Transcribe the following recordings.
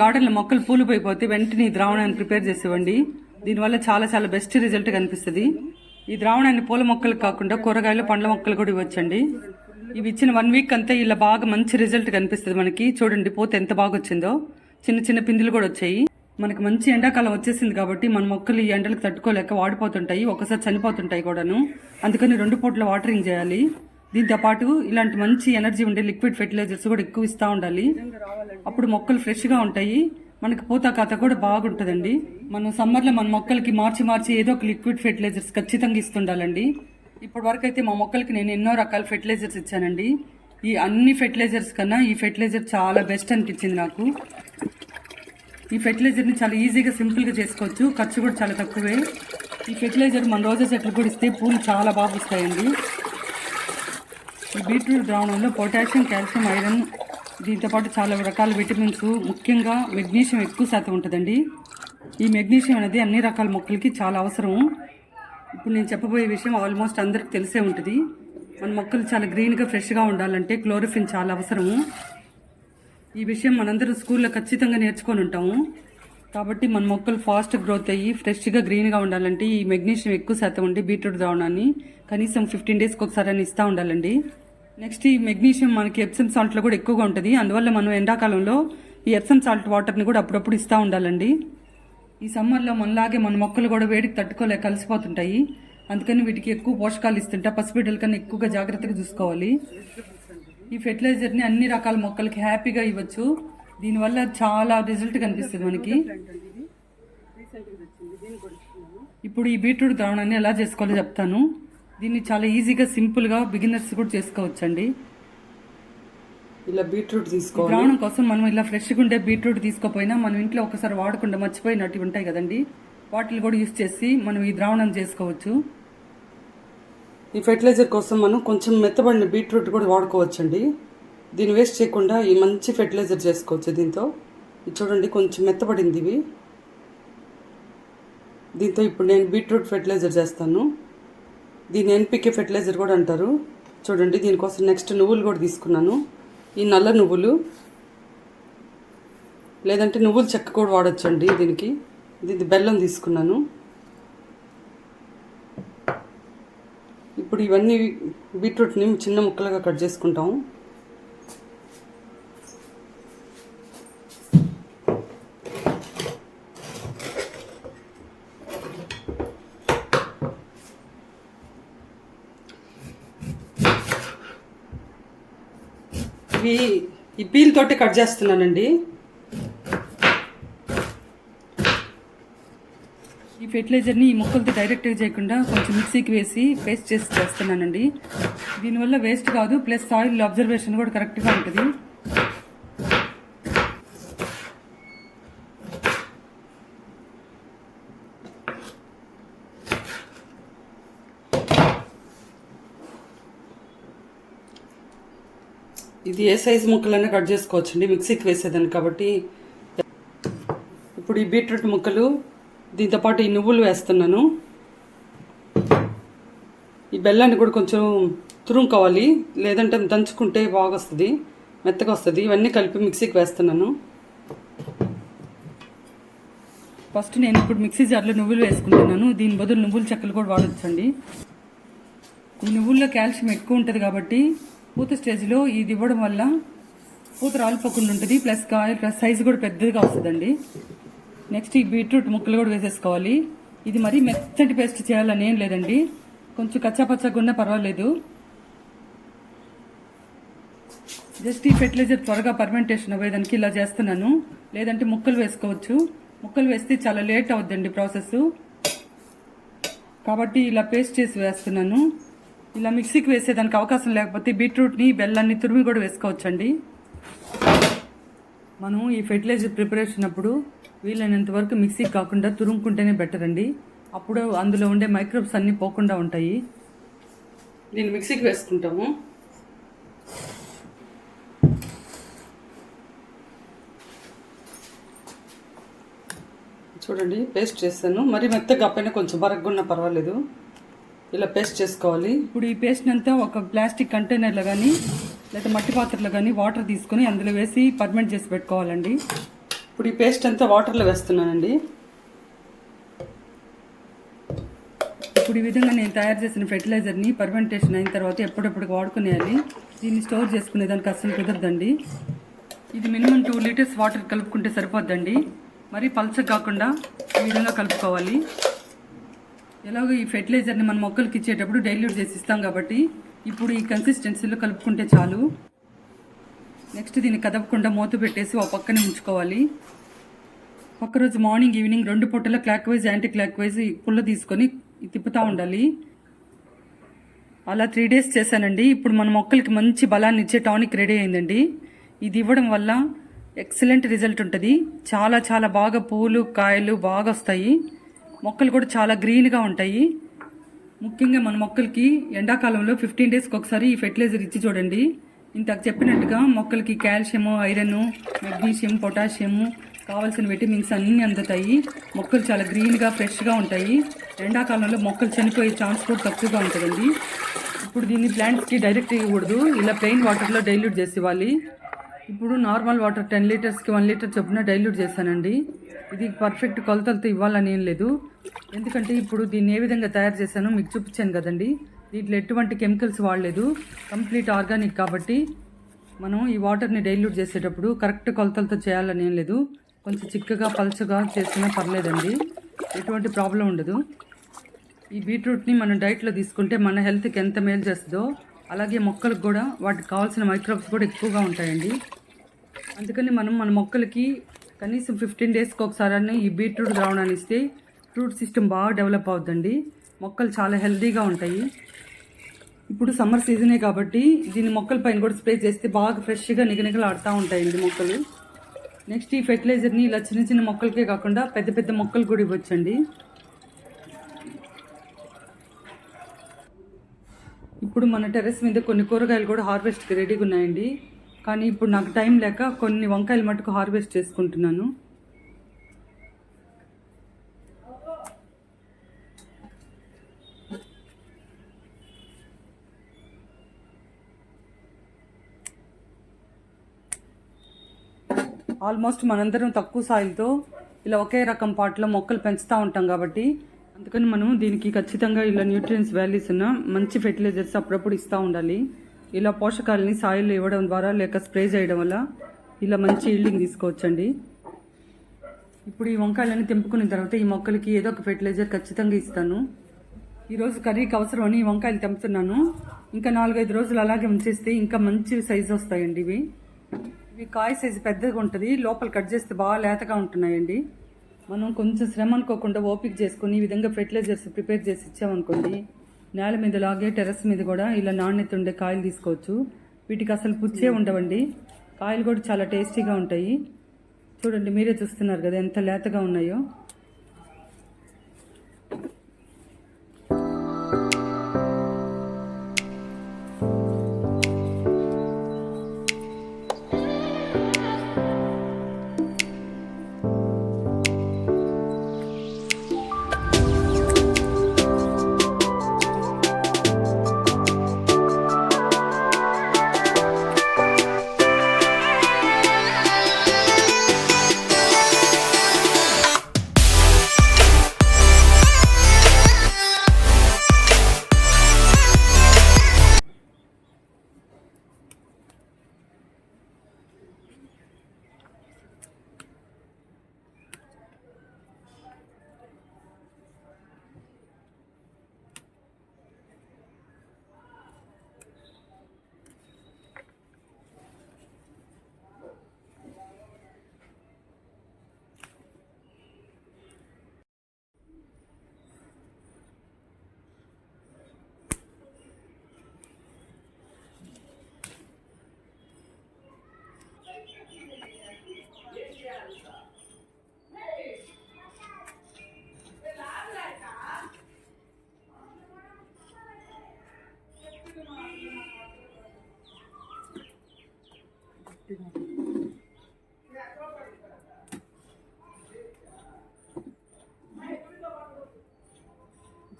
గార్డెన్లో మొక్కలు పూలు పోయిపోతే వెంటనే ఈ ద్రావణాన్ని ప్రిపేర్ చేసేవండి దీనివల్ల చాలా చాలా బెస్ట్ రిజల్ట్ కనిపిస్తుంది. ఈ ద్రావణాన్ని పూల మొక్కలు కాకుండా కూరగాయలు పండ్ల మొక్కలు కూడా ఇవ్వచ్చండి. ఇవి ఇచ్చిన వన్ వీక్ అంతా ఇలా బాగా మంచి రిజల్ట్ కనిపిస్తుంది మనకి. చూడండి పూత ఎంత బాగా వచ్చిందో చిన్న చిన్న పిందులు కూడా వచ్చాయి. మనకి మంచి ఎండాకాలం వచ్చేసింది కాబట్టి మన మొక్కలు ఈ ఎండలకు తట్టుకోలేక వాడిపోతుంటాయి ఒకసారి చనిపోతుంటాయి కూడాను. అందుకని రెండు పూట్ల వాటరింగ్ చేయాలి. దీంతో పాటు ఇలాంటి మంచి ఎనర్జీ ఉండే లిక్విడ్ ఫెర్టిలైజర్స్ కూడా ఎక్కువ ఇస్తూ ఉండాలి. అప్పుడు మొక్కలు ఫ్రెష్గా ఉంటాయి. మనకి పూత కాత కూడా బాగుంటుందండి. మనం సమ్మర్లో మన మొక్కలకి మార్చి మార్చి ఏదో ఒక లిక్విడ్ ఫెర్టిలైజర్స్ ఖచ్చితంగా ఇస్తుండాలండి. ఇప్పటి వరకు అయితే మా మొక్కలకి నేను ఎన్నో రకాల ఫెర్టిలైజర్స్ ఇచ్చానండి. ఈ అన్ని ఫెర్టిలైజర్స్ కన్నా ఈ ఫెర్టిలైజర్ చాలా బెస్ట్ అనిపించింది నాకు. ఈ ఫెర్టిలైజర్ని చాలా ఈజీగా సింపుల్గా చేసుకోవచ్చు. ఖర్చు కూడా చాలా తక్కువే. ఈ ఫెర్టిలైజర్ మన రోజా చెట్లు కూడా ఇస్తే పూలు చాలా బాగా వస్తాయండి ఈ బీట్రూట్ ద్రావణంలో పొటాషియం కాల్షియం ఐరన్ దీంతో పాటు చాలా రకాల విటమిన్స్ ముఖ్యంగా మెగ్నీషియం ఎక్కువ శాతం ఉంటుందండి. ఈ మెగ్నీషియం అనేది అన్ని రకాల మొక్కలకి చాలా అవసరం. ఇప్పుడు నేను చెప్పబోయే విషయం ఆల్మోస్ట్ అందరికి తెలిసే ఉంటుంది. మన మొక్కలు చాలా గ్రీన్గా ఫ్రెష్గా ఉండాలంటే క్లోరోఫిన్ చాలా అవసరము. ఈ విషయం మనందరూ స్కూల్లో ఖచ్చితంగా నేర్చుకొని ఉంటాము. కాబట్టి మన మొక్కలు ఫాస్ట్ గ్రోత్ అయ్యి ఫ్రెష్గా గ్రీన్గా ఉండాలంటే ఈ మెగ్నీషియం ఎక్కువ శాతం ఉండి బీట్రూట్ ద్రావణాన్ని కనీసం ఫిఫ్టీన్ డేస్కి ఒకసారి అని ఇస్తూ ఉండాలండి. నెక్స్ట్ ఈ మెగ్నీషియం మనకి ఎప్సమ్ సాల్ట్లో కూడా ఎక్కువగా ఉంటుంది. అందువల్ల మనం ఎండాకాలంలో ఈ ఎప్సమ్ సాల్ట్ వాటర్ని కూడా అప్పుడప్పుడు ఇస్తూ ఉండాలండి. ఈ సమ్మర్లో మనలాగే మన మొక్కలు కూడా వేడికి తట్టుకోలేక కలిసిపోతుంటాయి. అందుకని వీటికి ఎక్కువ పోషకాలు ఇస్తుంటా. పసిబిడ్డల కన్నా ఎక్కువగా జాగ్రత్తగా చూసుకోవాలి. ఈ ఫెర్టిలైజర్ని అన్ని రకాల మొక్కలకి హ్యాపీగా ఇవ్వచ్చు. దీనివల్ల చాలా రిజల్ట్ కనిపిస్తుంది మనకి. ఇప్పుడు ఈ బీట్రూట్ ద్రావణాన్ని ఎలా చేసుకోవాలో చెప్తాను. దీన్ని చాలా ఈజీగా సింపుల్గా బిగినర్స్ కూడా చేసుకోవచ్చండి. ఇలా బీట్రూట్ ఈ తీసుకోవాలి ద్రావణం కోసం మనం ఇలా ఫ్రెష్గా ఉండే బీట్రూట్ తీసుకోపోయినా మనం ఇంట్లో ఒకసారి వాడకుండా మర్చిపోయినట్టు ఉంటాయి కదండి. వాటిని కూడా యూస్ చేసి మనం ఈ ద్రావణం చేసుకోవచ్చు. ఈ ఫెర్టిలైజర్ కోసం మనం కొంచెం మెత్తబడిన బీట్రూట్ కూడా వాడుకోవచ్చండి. దీన్ని వేస్ట్ చేయకుండా ఈ మంచి ఫెర్టిలైజర్ చేసుకోవచ్చు దీంతో. ఇది చూడండి కొంచెం మెత్తబడింది ఇవి. దీంతో ఇప్పుడు నేను బీట్రూట్ ఫెర్టిలైజర్ చేస్తాను. దీన్ని ఎన్పికే ఫెర్టిలైజర్ కూడా అంటారు. చూడండి దీనికోసం నెక్స్ట్ నువ్వులు కూడా తీసుకున్నాను. ఈ నల్ల నువ్వులు. లేదంటే నువ్వుల చెక్క కూడా వాడచ్చండి దీనికి. ఇది బెల్లం తీసుకున్నాను. ఇప్పుడు ఇవన్నీ బీట్రూట్ని చిన్న ముక్కలుగా కట్ చేసుకుంటాము ఇవి ఈ పీల్ తోటి కట్ చేస్తున్నానండి. ఈ ఫెర్టిలైజర్ని ఈ మొక్కలతో డైరెక్ట్గా చేయకుండా కొంచెం మిక్సీకి వేసి పేస్ట్ చేసి చేస్తున్నానండి. దీనివల్ల వేస్ట్ కాదు ప్లస్ సాయిల్ అబ్జర్వేషన్ కూడా కరెక్ట్గా ఉంటుంది. ఇది ఏ సైజు ముక్కలైనా కట్ చేసుకోవచ్చండి. మిక్సీకి వేసేదాన్ని కాబట్టి. ఇప్పుడు ఈ బీట్రూట్ ముక్కలు దీంతో పాటు ఈ నువ్వులు వేస్తున్నాను. ఈ బెల్లాన్ని కూడా కొంచెం తురుముకోవాలి. లేదంటే దంచుకుంటే బాగా వస్తుంది మెత్తగా వస్తుంది ఇవన్నీ కలిపి మిక్సీకి వేస్తున్నాను. ఫస్ట్ నేను ఇప్పుడు మిక్సీ జార్లో నువ్వులు వేసుకుంటున్నాను. దీని బదులు నువ్వుల చెక్కలు కూడా వాడొచ్చండి. ఈ నువ్వుల్లో కాల్షియం ఎక్కువ ఉంటుంది కాబట్టి పూత స్టేజ్లో ఇది ఇవ్వడం వల్ల పూత రాలిపోకుండా ఉంటుంది ప్లస్ కాయ సైజు కూడా పెద్దదిగా వస్తుందండి. నెక్స్ట్ ఈ బీట్రూట్ ముక్కలు కూడా వేసేసుకోవాలి. ఇది మరీ మెత్తటి పేస్ట్ చేయాలని ఏం లేదండి. కొంచెం కచ్చాపచ్చగా ఉన్నా పర్వాలేదు. జస్ట్ ఈ ఫెర్టిలైజర్ త్వరగా పర్మెంటేషన్ అవ్వేదానికి ఇలా చేస్తున్నాను. లేదంటే ముక్కలు వేసుకోవచ్చు. ముక్కలు వేస్తే చాలా లేట్ అవుద్దండి ప్రాసెస్ కాబట్టి ఇలా పేస్ట్ చేసి వేస్తున్నాను. ఇలా మిక్సీకి వేసేదానికి అవకాశం లేకపోతే బీట్రూట్ని బెల్లాన్ని తురిమి కూడా వేసుకోవచ్చండి. మనం ఈ ఫెర్టిలైజర్ ప్రిపరేషన్ అప్పుడు వీలైనంత వరకు మిక్సీకి కాకుండా తురుముకుంటేనే బెటర్ అండి. అప్పుడు అందులో ఉండే మైక్రోబ్స్ అన్నీ పోకుండా ఉంటాయి. నేను మిక్సీకి వేసుకుంటాము. చూడండి పేస్ట్ చేస్తాను మరి మెత్తగా పైన కొంచెం బరగ్గున్నా పర్వాలేదు. ఇలా పేస్ట్ చేసుకోవాలి. ఇప్పుడు ఈ పేస్ట్ అంతా ఒక ప్లాస్టిక్ కంటైనర్లో కానీ లేదా మట్టి పాత్రలో కానీ వాటర్ తీసుకొని అందులో వేసి పర్మెంట్ చేసి పెట్టుకోవాలండి. ఇప్పుడు ఈ పేస్ట్ అంతా వాటర్లో వేస్తున్నానండి. ఇప్పుడు ఈ విధంగా నేను తయారు చేసిన ఫెర్టిలైజర్ని పర్మెంటేషన్ అయిన తర్వాత ఎప్పుడప్పుడు వాడుకునేయాలి? దీన్ని స్టోర్ చేసుకునే దానికి అస్సలు కుదరదండి. ఇది మినిమం టూ లీటర్స్ వాటర్ కలుపుకుంటే సరిపోద్దండి. మరీ పల్చగా కాకుండా ఈ విధంగా కలుపుకోవాలి. ఎలాగో ఈ ఫెర్టిలైజర్ని మన మొక్కలకి ఇచ్చేటప్పుడు డైల్యూట్ చేసి ఇస్తాం కాబట్టి ఇప్పుడు ఈ కన్సిస్టెన్సీలో కలుపుకుంటే చాలు. నెక్స్ట్ దీన్ని కదపకుండా మూత పెట్టేసి ఒక పక్కనే ఉంచుకోవాలి. పక్క రోజు మార్నింగ్ ఈవినింగ్ రెండు పూటల clockwise anti clockwise పుల్ల తీసుకొని తిప్పుతూ ఉండాలి. అలా త్రీ డేస్ చేశానండి. ఇప్పుడు మన మొక్కలకి మంచి బలాన్ని ఇచ్చే టానిక్ రెడీ అయిందండి. ఇది ఇవ్వడం వల్ల ఎక్సలెంట్ రిజల్ట్ ఉంటుంది. చాలా చాలా బాగా పూలు కాయలు బాగా వస్తాయి. మొక్కలు కూడా చాలా గ్రీన్గా ఉంటాయి. ముఖ్యంగా మన మొక్కలకి ఎండాకాలంలో ఫిఫ్టీన్ డేస్కి ఒకసారి ఈ ఫెర్టిలైజర్ ఇచ్చి చూడండి. ఇంతకు చెప్పినట్టుగా మొక్కలకి కాల్షియము ఐరన్ మెగ్నీషియం పొటాషియము కావాల్సిన విటమిన్స్ అన్నీ అందుతాయి. మొక్కలు చాలా గ్రీన్గా ఫ్రెష్గా ఉంటాయి. ఎండాకాలంలో మొక్కలు చనిపోయే ఛాన్స్ కూడా తక్కువగా ఉంటుందండి. ఇప్పుడు దీన్ని ప్లాంట్స్కి డైరెక్ట్ ఇవ్వకూడదు. ఇలా ప్లెయిన్ వాటర్లో డైల్యూట్ చేసి ఇవ్వాలి ఇప్పుడు నార్మల్ వాటర్ టెన్ లీటర్స్కి వన్ లీటర్ చొప్పున డైల్యూట్ చేశానండి. ఇది పర్ఫెక్ట్ కొలతలతో ఇవ్వాలని ఏం లేదు. ఎందుకంటే ఇప్పుడు దీన్ని ఏ విధంగా తయారు చేశానో మీకు చూపించాను కదండి. దీంట్లో ఎటువంటి కెమికల్స్ వాడలేదు. కంప్లీట్ ఆర్గానిక్ కాబట్టి మనం ఈ వాటర్ని డైల్యూట్ చేసేటప్పుడు కరెక్ట్ కొలతలతో చేయాలని ఏం లేదు. కొంచెం చిక్కగా పలుచగా చేసినా పర్లేదండి. ఎటువంటి ప్రాబ్లం ఉండదు. ఈ బీట్రూట్ని మనం డైట్లో తీసుకుంటే మన హెల్త్కి ఎంత మేలు చేస్తుందో అలాగే మొక్కలకు కూడా వాటికి కావాల్సిన మైక్రోబ్స్ కూడా ఎక్కువగా ఉంటాయండి. అందుకని మనం మన మొక్కలకి కనీసం ఫిఫ్టీన్ డేస్కి ఒకసారి ఈ బీట్రూట్ ద్రావణాన్ని ఇస్తే ఫ్రూట్ సిస్టమ్ బాగా డెవలప్ అవుతుందండి మొక్కలు చాలా హెల్తీగా ఉంటాయి. ఇప్పుడు సమ్మర్ సీజనే కాబట్టి దీని మొక్కల పైన కూడా స్ప్రే చేస్తే బాగా ఫ్రెష్గా నిగనిగలాడుతూ ఉంటాయండి మొక్కలు. నెక్స్ట్ ఈ ఫెర్టిలైజర్ని ఇలా చిన్న చిన్న మొక్కలకే కాకుండా పెద్ద పెద్ద మొక్కలు కూడా ఇవ్వచ్చండి. ఇప్పుడు మన టెర్రస్ మీద కొన్ని కూరగాయలు కూడా హార్వెస్ట్కి రెడీగా ఉన్నాయండి. కానీ ఇప్పుడు నాకు టైం లేక కొన్ని వంకాయలు మటుకు హార్వెస్ట్ చేసుకుంటున్నాను. ఆల్మోస్ట్ మనందరం తక్కువ సాయిల్తో ఇలా ఒకే రకం పాటలో మొక్కలు పెంచుతూ ఉంటాం కాబట్టి అందుకని మనం దీనికి ఖచ్చితంగా ఇలా న్యూట్రియన్స్ వాల్యూస్ ఉన్న మంచి ఫెర్టిలైజర్స్ అప్పుడప్పుడు ఇస్తూ ఉండాలి. ఇలా పోషకాలని సాయిల్ ఇవ్వడం ద్వారా లేక స్ప్రే చేయడం వల్ల ఇలా మంచి ఈల్డింగ్ తీసుకోవచ్చండి. ఇప్పుడు ఈ వంకాయలన్నీ తెంపుకున్న తర్వాత ఈ మొక్కలకి ఏదో ఒక ఫెర్టిలైజర్ ఖచ్చితంగా ఇస్తాను. ఈరోజు కర్రీకి అవసరమని ఈ వంకాయలు తెంపుతున్నాను. ఇంకా నాలుగైదు రోజులు అలాగే ఉంచేస్తే ఇంకా మంచి సైజు వస్తాయండి ఇవి. ఇవి కాయ సైజు పెద్దగా ఉంటుంది లోపల కట్ చేస్తే బాగా లేతగా ఉంటున్నాయండి. మనం కొంచెం శ్రమ అనుకోకుండా ఓపిక చేసుకుని ఈ విధంగా ఫెర్టిలైజర్స్ ప్రిపేర్ చేసి ఇచ్చామనుకోండి నేల మీద లాగే టెర్రస్ మీద కూడా ఇలా నాణ్యత ఉండే కాయలు తీసుకోవచ్చు. వీటికి అసలు పుచ్చే ఉండవండి. కాయలు కూడా చాలా టేస్టీగా ఉంటాయి. చూడండి మీరే చూస్తున్నారు కదా ఎంత లేతగా ఉన్నాయో.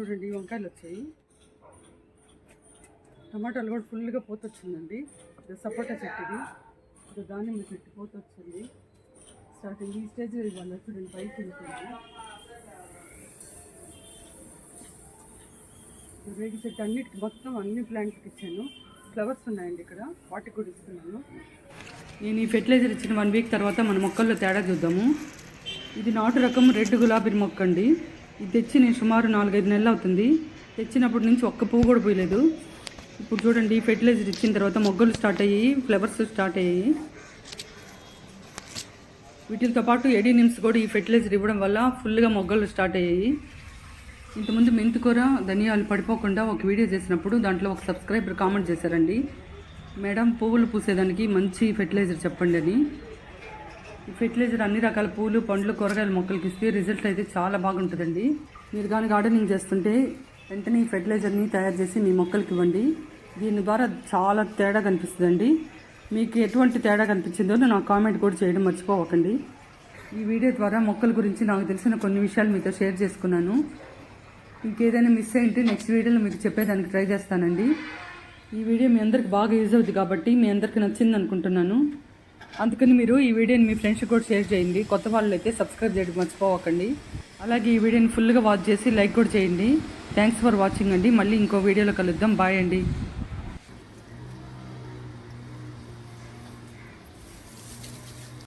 చూడండి ఈ వంకాయలు వచ్చాయి. టమాటాలు కూడా ఫుల్గా పోత వచ్చిందండి ఇది సపోటా చెట్టు ఇది ఇది దానిమ్మ చెట్టు పోత వచ్చింది స్టార్టింగ్ ఈ స్టేజ్ ఇవ్వాలి చూడండి పైకి వెళ్తుంది. రేగి చెట్టు అన్నిటికి మొత్తం అన్ని ప్లాంట్స్కి ఇచ్చాను. ఫ్లవర్స్ ఉన్నాయండి ఇక్కడ. వాటికి కూడా ఇస్తున్నాను. నేను ఈ ఫెర్టిలైజర్ ఇచ్చిన వన్ వీక్ తర్వాత మన మొక్కల్లో తేడా చూద్దాము. ఇది నాటు రకం రెడ్ గులాబీ మొక్క అండి ఇది తెచ్చి నేను సుమారు నాలుగైదు నెలలు అవుతుంది. తెచ్చినప్పటి నుంచి ఒక్క పువ్వు కూడా పోయలేదు. ఇప్పుడు చూడండి ఫెర్టిలైజర్ ఇచ్చిన తర్వాత మొగ్గలు స్టార్ట్ అయ్యాయి ఫ్లవర్స్ స్టార్ట్ అయ్యాయి. వీటితో పాటు ఎడీ నిమ్స్ కూడా ఈ ఫెర్టిలైజర్ ఇవ్వడం వల్ల ఫుల్గా మొగ్గలు స్టార్ట్ అయ్యాయి. ఇంతకుముందు మెంతికూర ధనియాలు పడిపోకుండా ఒక వీడియో చేసినప్పుడు దాంట్లో ఒక సబ్స్క్రైబర్ కామెంట్ చేశారండి. మేడం పువ్వులు పూసేదానికి మంచి ఫెర్టిలైజర్ చెప్పండి అని. ఫెర్టిలైజర్ అన్ని రకాల పూలు పండ్లు కూరగాయల మొక్కలకి ఇస్తే రిజల్ట్ అయితే చాలా బాగుంటుందండి. మీరు కానీ గార్డెనింగ్ చేస్తుంటే వెంటనే ఈ ఫెర్టిలైజర్ని తయారు చేసి మీ మొక్కలకి ఇవ్వండి. దీని ద్వారా చాలా తేడా కనిపిస్తుందండి. మీకు ఎటువంటి తేడా కనిపించిందో నా కామెంట్ కూడా చేయడం మర్చిపోవకండి. ఈ వీడియో ద్వారా మొక్కల గురించి నాకు తెలిసిన కొన్ని విషయాలు మీతో షేర్ చేసుకున్నాను. ఇంకేదైనా మిస్ అయింటే నెక్స్ట్ వీడియోలో మీకు చెప్పేదానికి ట్రై చేస్తానండి. ఈ వీడియో మీ అందరికి బాగా యూజ్ అవుతుంది కాబట్టి మీ అందరికీ నచ్చింది అనుకుంటున్నాను. అందుకని మీరు ఈ వీడియోని మీ ఫ్రెండ్స్కి కూడా షేర్ చేయండి. కొత్త వాళ్ళు అయితే సబ్స్క్రైబ్ చేయడం మర్చిపోవకండి. అలాగే ఈ వీడియోని ఫుల్గా వాచ్ చేసి లైక్ కూడా చేయండి. థ్యాంక్స్ ఫర్ వాచింగ్ అండి. మళ్ళీ ఇంకో వీడియోలో కలుద్దాం. బాయ్ అండి.